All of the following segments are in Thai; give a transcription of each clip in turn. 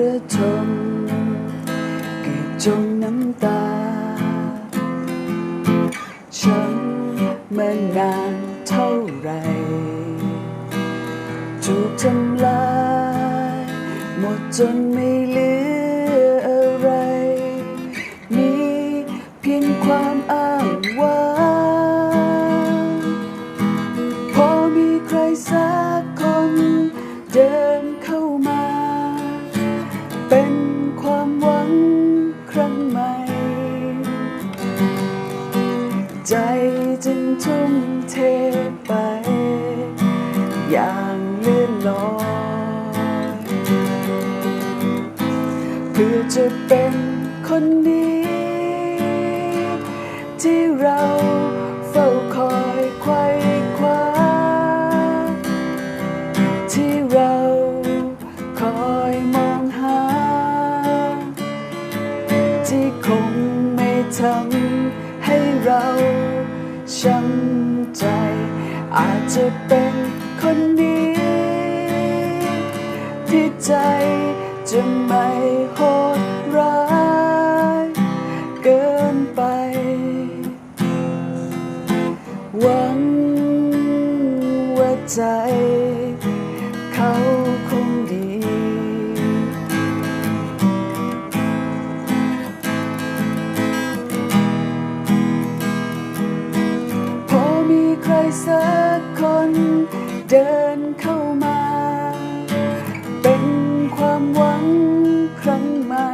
ระทมเกิดจมน้ำตา ฉันเมื่อนานเท่าไรถูกทำลาย หมดจนไม่เหลืออะไร มีเพียงความอ้างว้างพอมีใครสักคนเดิน ทุ่มเทไป อย่างเลื่อนลอยเพื่อจะเป็นคนนี้ที่เราเฝ้าคอย ช้ำใจ อาจจะเป็นคนนี้ ที่ใจจะไม่โหดร้ายเกินไป หวังว่าใจ เดินเข้ามา เป็นความหวังครั้งใหม่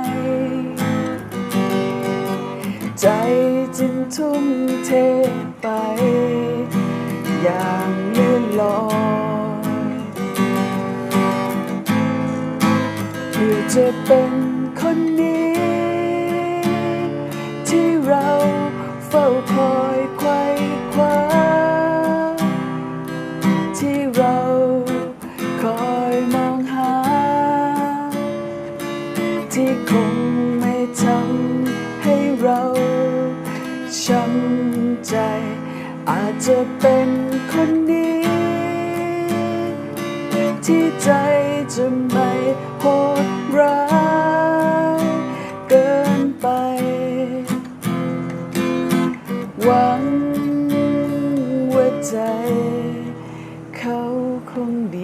ใจจึงทุ่มเทไป อย่างเลื่อนลอยเพื่อจะเป็น จะเป็นคนนี้ ที่ใจจะไม่โหดร้ายเกินไป หวังว่าใจ เขาคงดี